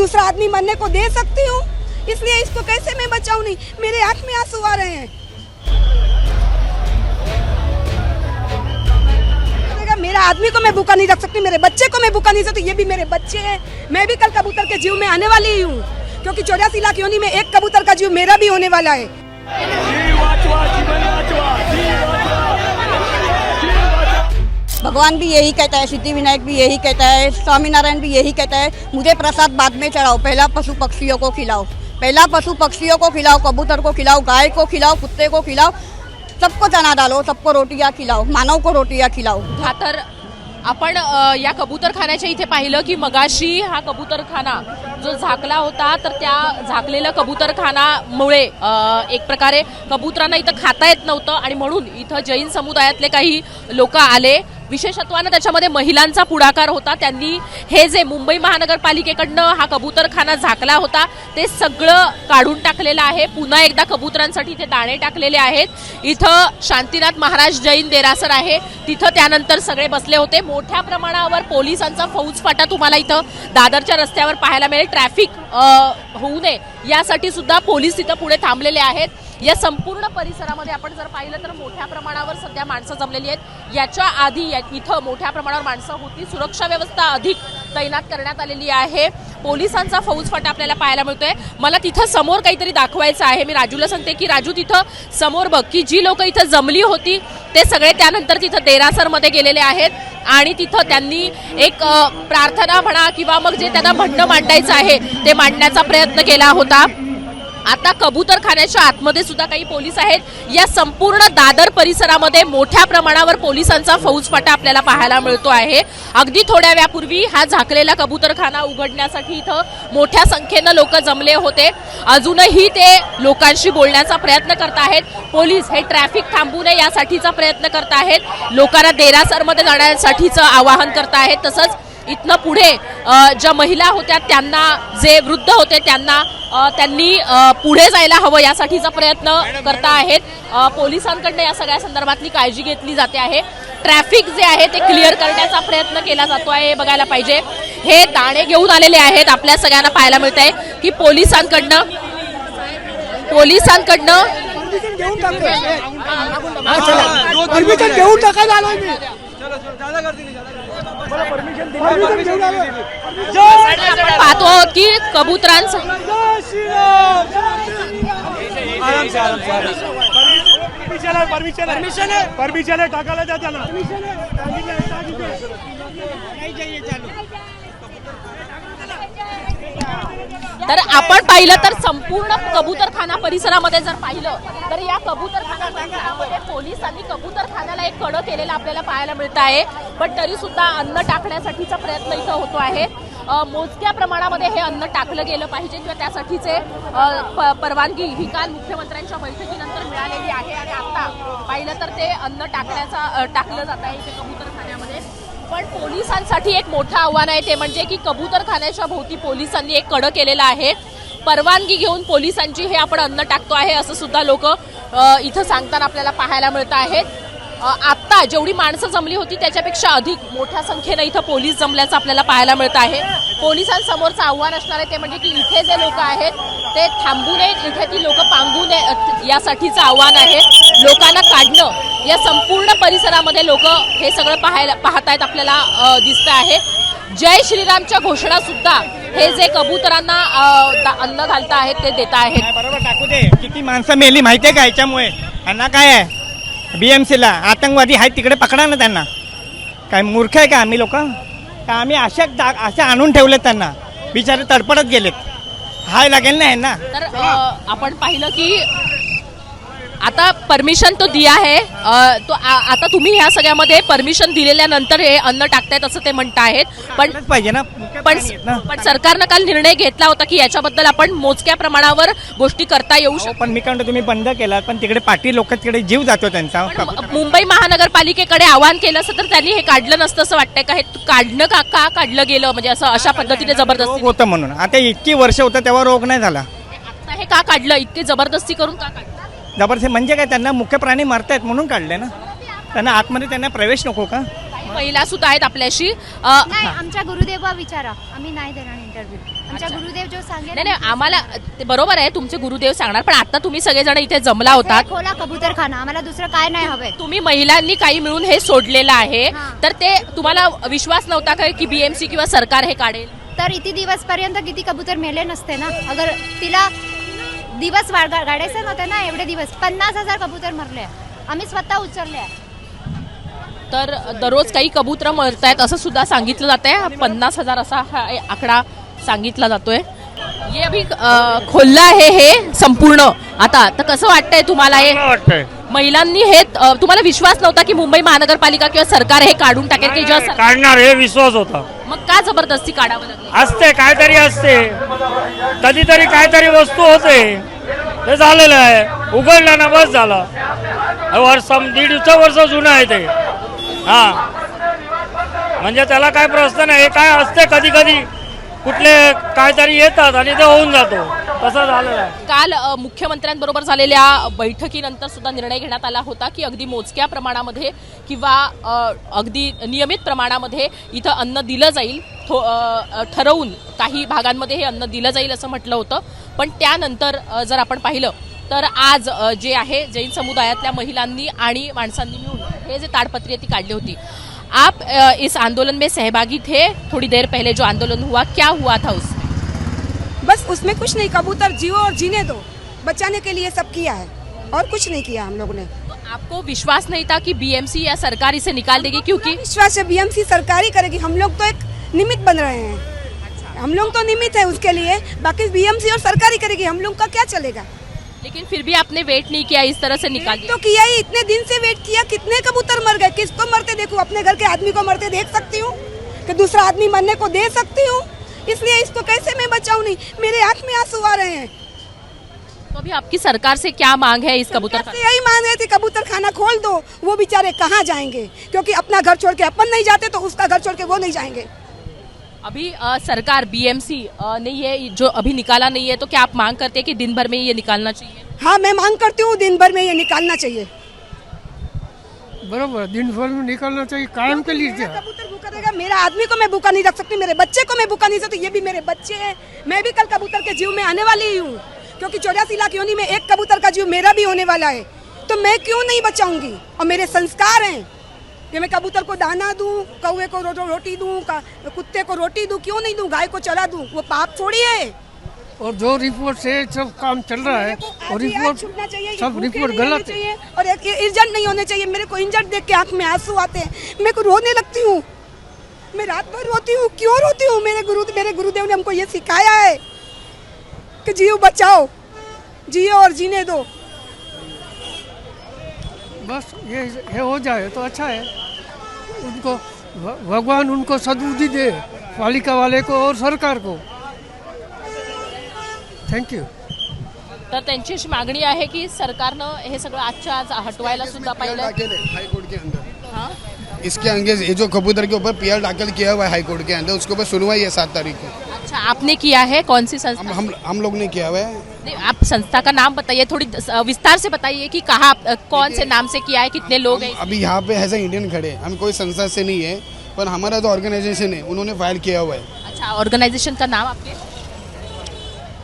दूसरा आदमी मरने को दे सकती हूँ? इसलिए इसको कैसे मैं बचाऊं नहीं? मेरे आँख में आँसू आ रहे हैं। मेरा आदमी को मैं भूखा नहीं रख सकती, मेरे बच्चे को मैं भूखा नहीं सकती, ये भी मेरे बच्चे हैं। मैं भी कल कबूतर के जीव में आने वाली ही हूँ क्योंकि चौरासी लाख योनी में एक कबूतर का जीव मेरा भी होने वाला है। भगवान भी यही कहता है सिद्धिविनायक भी यही कहता है स्वामीनारायण भी यही कहता है मुझे प्रसाद बाद में चढ़ाओ पहला पशु पक्षियों को खिलाओ पहला पशु पक्षियों को खिलाओ कबूतर को खिलाओ गाय को खिलाओ कुत्ते को खिलाओ सबको चना डालो सबको रोटियां खिलाओ मानव को रोटियां खिलाओ। हा तर आपण अ, या कबूतरखान्याच्या इथे पाहिलं की मगाशी हा कबूतरखाना जो झाकला होता तर त्या झाकलेल्या कबूतरखानामुळे अ, एक प्रकारे कबुतरांना इथं खाता येत नव्हतं आणि म्हणून इथं जैन समुदायातले काही लोक आले. विशेषत्वानं त्याच्यामध्ये महिलांचा पुढाकार होता. त्यांनी हे जे मुंबई महानगरपालिकेकडनं हा कबूतरखाना झाकला होता ते सगळं काढून टाकलेलं आहे. पुन्हा एकदा कबुतरांसाठी इथे दाणे टाकलेले आहेत. इथं शांतीनाथ महाराज जैन देरासर आहे. तिथं त्यानंतर सगळे बसले होते. मोठ्या प्रमाणावर पोलिसांचा फौजफाटा तुम्हाला इथं दादरच्या रस्त्यावर पाहायला मिळेल. ट्रॅफिक होऊ नये. यासाठी सुद्धा पोलीस तिथं पुढे थांबलेले आहेत. या संपूर्ण परिसरामध्ये आपण जर पाहिलं तर मोठ्या प्रमाणावर सध्या माणसं जमलेली आहेत. याच्या आधी या- इथं मोठ्या प्रमाणावर माणसं होती. सुरक्षा व्यवस्था अधिक तैनात करण्यात आलेली आहे. पोलिसांचा फौजफाटा आपल्याला पाहायला मिळतोय. मला तिथं समोर काहीतरी दाखवायचं आहे. मी राजूला सांगते की राजू तिथं समोर बघ की जी लोक इथं जमली होती ते सगळे त्यानंतर तिथं देरासरमध्ये गेलेले आहेत. आणि तिथं त्यांनी एक प्रार्थना म्हणा किंवा मग जे त्यांना म्हणणं मांडायचं आहे ते मांडण्याचा प्रयत्न केला होता. आता कबूतरखान्याच्या आतमध्ये सुद्धा काही पोलीस आहेत. या संपूर्ण दादर परिसरामध्ये मोठ्या प्रमाणावर पोलिसांचा फौजफाटा आपल्याला पाहायला मिळतो आहे. अगदी थोड्या वेळापूर्वी हा झाकलेला कबूतरखाना उघडण्यासाठी इथं मोठ्या संख्येनं लोक जमले होते. अजूनही ते लोकांशी बोलण्याचा प्रयत्न करत आहेत. पोलीस हे ट्रॅफिक थांबू नये यासाठीचा प्रयत्न करत आहेत. लोकांना देरासरमध्ये जाण्यासाठीचं आवाहन करत आहेत. तसंच इथनं पुढे ज्या महिला होत्या त्यांना जे वृद्ध होते त्यांना त्यांनी पुढे जायला हवं यासाठीचा प्रयत्न करता आहेत. पोलिसांकडनं या सगळ्या संदर्भातली काळजी घेतली जाते आहे. ट्रॅफिक जे आहे ते क्लिअर करण्याचा प्रयत्न केला जातो आहे हे बघायला पाहिजे. हे दाणे घेऊन आलेले आहेत आपल्या सगळ्यांना पाहायला मिळत आहे की पोलिसांकडनं पोलिसांकडनं घेऊन टाकायला पाहतो आहोत की कबुतरांचं परमिशन आहे परमिशन परमिशन आहे. परमिशन आहे टाकायला द्या त्याला. तर आपण पाहिलं तर संपूर्ण कबूतरखाना परिसरामध्ये जर पाहिलं तर या कबूतरखाना परिसरामध्ये पोलिसांनी कबूतरखान्याला एक कडं केलेलं आपल्याला पाहायला मिळत आहे. पण तरी सुद्धा अन्न टाकण्यासाठीचा प्रयत्न इथं होतो आहे. मोजक्या प्रमाणामध्ये हे अन्न टाकलं गेलं पाहिजे किंवा त्यासाठीचे परवानगी ही काल मुख्यमंत्र्यांच्या बैठकीनंतर मिळालेली आहे. आणि आता पाहिलं तर ते अन्न टाकण्याचा टाकलं जात आहे इथे कबूतर पण पोलिसांसाठी एक मोठं आव्हान आहे ते म्हणजे की कबूतरखान्याच्या भोवती पोलिसांनी एक कडं केलेलं आहे. परवानगी घेऊन पोलिसांची हे आपण अन्न टाकतो आहे असं सुद्धा लोक इथं सांगताना आपल्याला पाहायला मिळत आहेत आत्ता जेवढी माणसं जमली होती त्याच्यापेक्षा अधिक मोठ्या संख्येनं इथं पोलीस जमल्याचं आपल्याला पाहायला मिळत आहे. पोलिसांसमोरचं आव्हान असणार आहे ते म्हणजे की इथे जे लोक आहेत ते थांबू नयेत. इथे ती लोक पांगू नये यासाठीचं आव्हान आहे. लोकांना काढणं या संपूर्ण परिसरामध्ये लोक हे सगळं पाहायला पाहतायत आपल्याला दिसतं आहे. जय श्रीरामच्या घोषणा सुद्धा हे जे कबुतरांना अन्न घालता आहेत ते देत आहेत. बरोबर. टाकू दे. किती माणसं मेली माहिती आहे का याच्यामुळे? यांना काय आहे? बीएमसीला आतंकवादी आहेत तिकडे पकडा ना त्यांना. काय मूर्ख आहे का आम्ही लोक? का आम्ही अशा दा अशा आणून ठेवलेत त्यांना. बिचारे तडपडत गेलेत. हाय लागेल ना यांना. तर अ, आपण पाहिलं की आता परमिशन तो दिया है अ, तो आ- आता तुम्ही ह्या सगळ्यामध्ये परमिशन दिलेल्यानंतर हे अन्न टाकतायत असं ते म्हणत आहेत. पण टाकलंच पाहिजे ना. मुख्य पण प्राणी आहेत ना. पण सरकारनं काल निर्णय घेतला होता की याच्याबद्दल आपण मोजक्या प्रमाणावर गोष्टी करता येऊ शकतो पण मी काय म्हणतो तुम्ही बंद केलात पण तिकडे पाठी लोक तिकडे जीव जातो त्यांचा. पण मुंबई महानगरपालिकेकडे आवाहन केलं असतं तर त्यांनी हे काढलं नसतं असं वाटतंय का? हे काढणं का का काढलं गेलं? म्हणजे असं अशा पद्धतीने रोग जबरदस्ती होतं म्हणून. आता इतकी वर्ष होतं तेव्हा रोग नाही झाला. आता हे का काढलं? इतके जबरदस्ती करून का काढलं? जबरदस्ती. म्हणजे काय त्यांना मुख्य प्राणी मारतायत म्हणून काढले ना? त्यांना आतमध्ये त्यांना प्रवेश नको का? महिला सुद्धा आहेत आपल्याशी. अ, नाही आमच्या गुरुदेवा विचारा. आम्ही नाही देणार इंटरव्ह्यू आमच्या गुरुदेव जो सांगेल नाही नाही आम्हाला ते बरोबर आहे तुमचे गुरुदेव सांगणार पण आता तुम्ही सगळेजण इथे जमला होतात. हे खोला कबूतर खाना आम्हाला दुसरं काय नाही हवंय. तुम्ही महिलांनी काही मिळून हे सोडलेलं आहे हां. तर ते तुम्हाला विश्वास नव्हता का की बीएमसी किंवा सरकार हे काढेल? तर इथे दिवस पर्यंत किती कबूतर मेले नसते ना? अगर तिला दिवस वाढ- गाडायचे नव्हते ना एवढे दिवस. पन्नास हजार कबूतर मरले. आम्ही स्वतः उचलले. तर दररोज काही कबूतर मरत आहेत असं सुद्धा सांगितलं जात आहे पन्नास हजार असा हा आकडा सांगितला जातोय. हे अभि खोललं आहे हे संपूर्ण. आता तर कसं वाटतंय तुम्हाला हे? वाटतंय. महिलांनी हे तुम्हाला विश्वास नव्हता की मुंबई महानगरपालिका किंवा सरकार हे काढून टाकेल की जेव्हा काढणार हे विश्वास होता. मग का जबरदस्ती काढावं लागलं? असते काहीतरी असते. कधीतरी काहीतरी वस्तू होते. ते झालेलं आहे. उघडलं ना बस झालं. वर्ष दीडशे वर्ष जुनं आहे ते. हा. म्हणजे त्याला काय प्रश्न नाही. हे काय असते कधी कधी कुठले काहीतरी येतात आणि ते होऊन जातो. तसं झालेलं आहे. काल अ, मुख्यमंत्र्यांबरोबर झालेल्या बैठकीनंतर सुद्धा निर्णय घेण्यात आला होता की अगदी मोजक्या प्रमाणामध्ये किंवा अ, अगदी नियमित प्रमाणामध्ये इथं अन्न दिलं जाईल. थो अ, अ, ठरवून काही भागांमध्ये हे अन्न दिलं जाईल असं म्हटलं होतं. पण त्यानंतर अ, जर आपण पाहिलं तर आज अ, जे आहे जैन समुदायातल्या महिलांनी आणि माणसांनी मिळून हे जे ताडपत्री आहे ती काढली होती. आप इस आंदोलन में सहभागी थे थोड़ी देर पहले जो आंदोलन हुआ? क्या हुआ था उसमें? बस उसमें कुछ नहीं कबूतर जियो और जीने दो। बचाने के लिए सब किया है और कुछ नहीं किया हम लोग ने। तो आपको विश्वास नहीं था कि बीएमसी या सरकार इसे निकाल देगी? क्योंकि विश्वास है बीएमसी सरकारी करेगी। हम लोग तो एक निमित बन रहे हैं। हम लोग तो निमित है उसके लिए। बाकी बीएमसी और सरकारी करेगी। हम लोग का क्या चलेगा? लेकिन फिर भी आपने वेट नहीं किया इस तरह से निकाल। तो किया ही इतने दिन से वेट किया कितने कबूतर मर गए? किसको मरते देखो? अपने घर के आदमी को मरते देख सकती हूँ? कि दूसरा आदमी मरने को दे सकती हूँ? इसलिए इसको कैसे मैं बचाऊ नहीं? मेरे आँख में आँसू आ रहे हैं। तो अभी आपकी सरकार से क्या मांग है इस कबूतर से यही मांग रहे थे कबूतर खाना खोल दो वो बेचारे कहाँ जाएँगे? क्योंकि अपना घर छोड़ के अपन नहीं जाते तो उसका घर छोड़ के वो नहीं जाएँगे। अभी अ, सरकार बीएमसी ने ये जो अभी निकाला नहीं है तो क्या आप मांग करते हैं कि दिन भर में ये निकालना चाहिए? हाँ मैं मांग करती हूँ दिन भर में ये निकालना चाहिए। बरोबर दिन भर में निकलना चाहिए कायम के लिए मेरा कबूतर भूखा रहेगा मेरा आदमी को मैं भूखा नहीं रख सकती मेरे बच्चे को मैं भूखा नहीं सकती ये भी मेरे बच्चे हैं। मैं भी कल कबूतर के जीव में आने वाली ही हूँ क्योंकि चौरासी लाख योनी में एक कबूतर का जीव मेरा भी होने वाला है। तो मैं क्यों नहीं बचाऊँगी? और मेरे संस्कार हैं। कि मैं कबूतर को दाना दूँ कौवे को रो, रोटी दूँ कुत्ते को रोटी दूँ क्यों नहीं दूँ गाय को चला दूँ? वो पाप थोड़ी है। और जो रिपोर्ट से सब काम चल रहा है और रिपोर्ट चाहिए, सब रिपोर्ट गलत है। और एक इंजर्ड नहीं होने चाहिए मेरे को इंजर्ड देख के आँख में आँसू आते हैं। मेरे को रोने लगती हूँ। मैं रात भर रोती हूँ क्यों रोती हूँ? मेरे गुरु मेरे गुरुदेव ने हमको ये सिखाया है कि जियो बचाओ जियो और जीने दो। बस ये ये हो जाए तो अच्छा है। उनको भ- भगवान उनको सदबुद्धि दे पालिका वाले को और सरकार को। थैंक यू तर त्यांची अशी मागणी आहे की सरकारनं हे सगळं आजच्या आज हटवायला सुद्धा पाहिलं दाखिल है हाई कोर्ट के अंदर. हाँ? इसके आगे ये जो कबूतर के ऊपर पीआर दाखिल किया हुआ है हाई कोर्ट के अंदर उसके ऊपर सुनवाई है सात तारीख को। अच्छा आपने किया है? कौन सी हम संस्था? हम हम लोग ने किया हुआ है। नहीं, आप संस्था का नाम बताइए थोड़ी विस्तार से बताइए कि कहाँ कौन से नाम से किया है कितने लोग हैं? अभी यहाँ पे एज इंडियन खड़े हम कोई संस्था से नहीं है पर हमारा जो ऑर्गेनाइजेशन है उन्होंने फ़ाइल किया हुआ है। अच्छा ऑर्गनायझेशन का नाम आपके?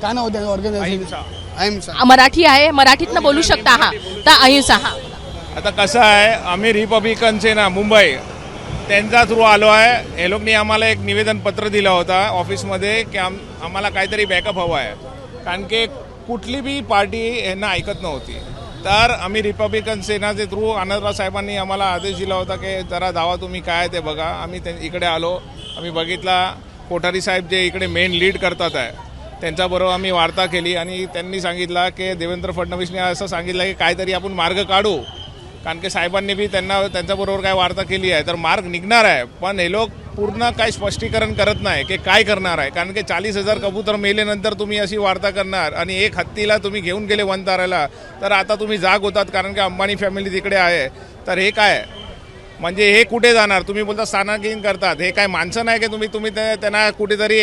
क्या नाम होता है ऑर्गेनाइजेशन अहिंसा। मराठी आहे मराठीतनं बोलू शकता हा। तर अहिंसा हा। आता कसं आहे आम्ही रिपब्लिकनचे ना मुंबई त्यांचा थ्रू आलो आहे. हे लोकनी आम्हाला एक निवेदन पत्र दिलं होता ऑफिसमध्ये की आम आम्हाला काहीतरी बॅकअप हवा आहे. कारण की कुठली बी पार्टी यांना ऐकत नव्हती. तर आम्ही रिपब्लिकन सेनाचे थ्रू आनंदराव साहेबांनी आम्हाला आदेश दिला होता की जरा धावा तुम्ही काय ते बघा. आम्ही ते इकडे आलो आम्ही बघितला. कोठारी साहेब जे इकडे मेन लीड करतात आहे त्यांच्याबरोबर आम्ही वार्ता केली आणि त्यांनी सांगितलं की देवेंद्र फडणवीसने असं सांगितलं की काहीतरी आपण मार्ग काढू. कारण की साहेबांनी बी त्यांना त्यांच्याबरोबर काय वार्ता केली आहे तर मार्ग निघणार आहे. पण हे लोक पूर्ण काय स्पष्टीकरण करत नाही की काय करणार आहे. कारण की चाळीस हजार कबूतर मेलेनंतर तुम्ही अशी वार्ता करणार आणि एक हत्तीला तुम्ही घेऊन गेले वनताराला तर आता तुम्ही जाग होतात कारण की अंबानी फॅमिली तिकडे आहे. तर हे काय? म्हणजे हे कुठे जाणार? तुम्ही बोलता स्थानांतरित करतात. हे काय माणसं नाही की तुम्ही? तुम्ही त्यांना कुठेतरी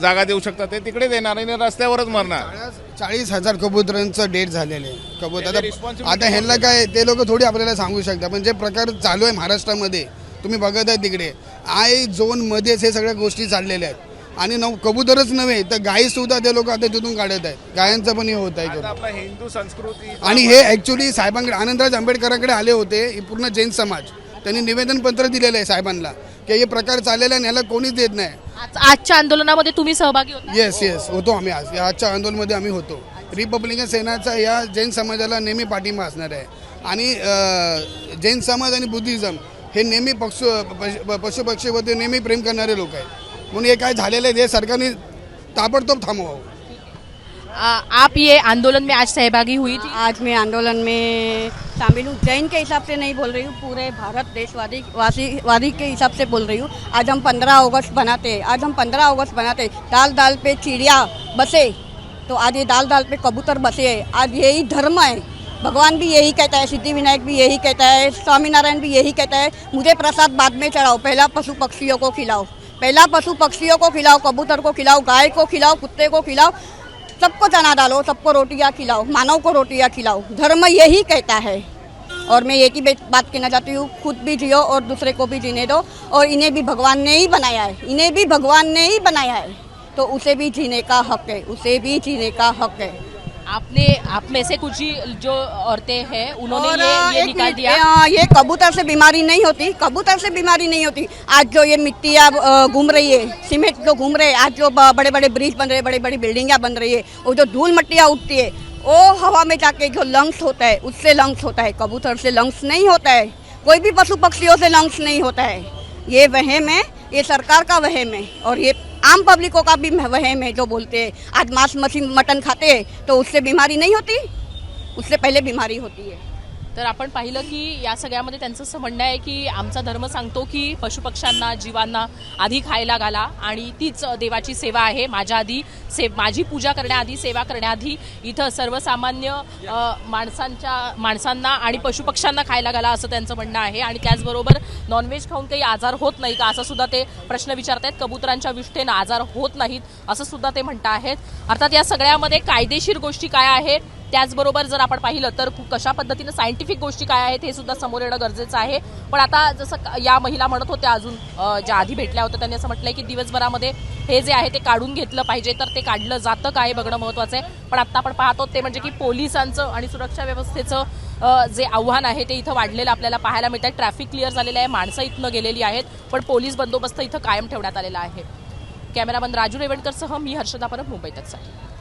जागा देऊ शकता. ते तिकडे देणार आणि रस्त्यावरच मरणार. चाळीस हजार कबुतरांचं डेट झालेलं आहे. कबूतर आता ह्यांना काय ते लोक थोडी आपल्याला सांगू शकतात. पण जे प्रकार चालू आहे महाराष्ट्रामध्ये तुम्ही बघत आहे तिकडे आय झोनमध्येच हे सगळ्या गोष्टी चाललेल्या आहेत. आणि नव कबूतरच नव्हे तर गायी सुद्धा ते लोक आता तिथून काढत आहेत. गायांचं पण हे होत आहे हिंदू संस्कृती आणि हे ॲक्च्युली साहेबांकडे आनंदराज आंबेडकरांकडे आले होते हे पूर्ण जैन समाज. त्यांनी निवेदन पत्र दिलेलं आहे साहेबांना की हे प्रकार चाललेला आहे आणि ह्याला कोणीच देत नाही. आज- आजच्या आंदोलनामध्ये तुम्ही सहभागी होता? येस येस होतो आम्ही आज. या आजच्या आंदोलनमध्ये आम्ही होतो. रिपब्लिकन सेनाचा या जैन समाजाला नेहमी पाठिंबा असणार आहे. आणि अं, जैन समाज आणि बुद्धिझम हे नेहमी पक्षु पशु पशुपक्षीवरती नेहमी प्रेम करणारे लोक आहेत. म्हणून हे काय झालेलं आहे हे सरकारने ताबडतोब थांबवावं. आप ये आंदोलन में आज सहभागी हुई थी? आज मैं आंदोलन में शामिल हूँ। जैन के हिसाब से नहीं बोल रही हूँ, पूरे भारत देशवादी, वासी, वादी के हिसाब से बोल रही हूँ। आज हम पंद्रह अगस्त बनाते हैं, आज हम पंद्रह अगस्त बनाते हैं। दाल दाल पे चिड़िया बसे तो आज ये दाल दाल पे कबूतर बसे है। आज यही धर्म है। भगवान भी यही कहता है सिद्धि विनायक भी यही कहता है, स्वामीनारायण भी यही कहता है, मुझे प्रसाद बाद में चढ़ाओ, पहला पशु पक्षियों को खिलाओ। पहला पशु पक्षियों को खिलाओ, कबूतर को खिलाओ, गाय को खिलाओ, कुत्ते को खिलाओ। सबको चना डालो, सबको रोटियाँ खिलाओ, मानव को रोटियाँ खिलाओ। धर्म यही कहता है। और मैं एक ही बात कहना चाहती हूँ, खुद भी जियो और दूसरे को भी जीने दो। और इन्हें भी भगवान ने ही बनाया है। इन्हें भी भगवान ने ही बनाया है। तो उसे भी जीने का हक है, उसे भी जीने का हक है। आपने आप में से कुछ ही जो औरतें हैं उन्होंने और ये ये निकाल दिया। ये कबूतर से बीमारी नहीं होती कबूतर से बीमारी नहीं होती। आज जो ये मिट्टियाँ घूम रही है सीमेंट जो घूम रहे हैं आज जो बड़े बड़े ब्रिज बन रहे हैं बड़ी बड़ी बिल्डिंगें बन रही है वो जो धूल मट्टियाँ उठती है वो हवा में जाके जो लंग्स होता है उससे लंग्स होता है कबूतर से लंग्स नहीं होता है कोई भी पशु पक्षियों से लंग्स नहीं होता है। ये वहम है ये सरकार का वहम है और ये आम पब्लिकों का भी वहम है जो बोलते हैं आज मांस मछली मटन खाते हैं तो उससे बीमारी नहीं होती? उससे पहले बीमारी होती है। तर आपण पाहिलं की या सगळ्यामध्ये त्यांचं असं म्हणणं आहे की आमचा धर्म सांगतो की पशुपक्ष्यांना जीवांना आधी खायला घाला आणि तीच देवाची सेवा आहे. माझ्या आधी से माझी पूजा करण्याआधी सेवा करण्याआधी इथं सर्वसामान्य माणसांच्या माणसांना आणि पशुपक्ष्यांना खायला घाला असं त्यांचं म्हणणं आहे. आणि त्याचबरोबर नॉनव्हेज खाऊन काही आजार होत नाही का असं सुद्धा ते प्रश्न विचारत आहेत कबुतरांच्या विष्ठेनं आजार होत नाहीत असं सुद्धा ते म्हणत आहेत अर्थात या सगळ्यामध्ये कायदेशीर गोष्टी काय आहेत? त्याचबरोबर जर आपण पाहिलं तर कशा पद्धतीनं सायंटिफिक गोष्टी काय आहेत हे सुद्धा समोर येणं गरजेचं आहे. पण आता जसं क- या महिला म्हणत होत्या अजून ज्या आधी भेटल्या होत्या त्यांनी असं म्हटलंय की दिवसभरामध्ये हे जे आहे ते काढून घेतलं पाहिजे तर ते काढलं जातं काय बघणं महत्वाचं आहे. पण आता आपण पाहतो ते म्हणजे की पोलिसांचं आणि सुरक्षा व्यवस्थेचं जे आव्हान आहे ते इथं वाढलेलं आपल्याला पाहायला मिळतं आहे ट्रॅफिक क्लिअर झालेलं आहे माणसं इथनं गेलेली आहेत पण पोलीस बंदोबस्त इथं कायम ठेवण्यात आलेला आहे. कॅमेरामन राजू रेवणकरसह मी हर्षदा परब मुंबईतच तकसाठी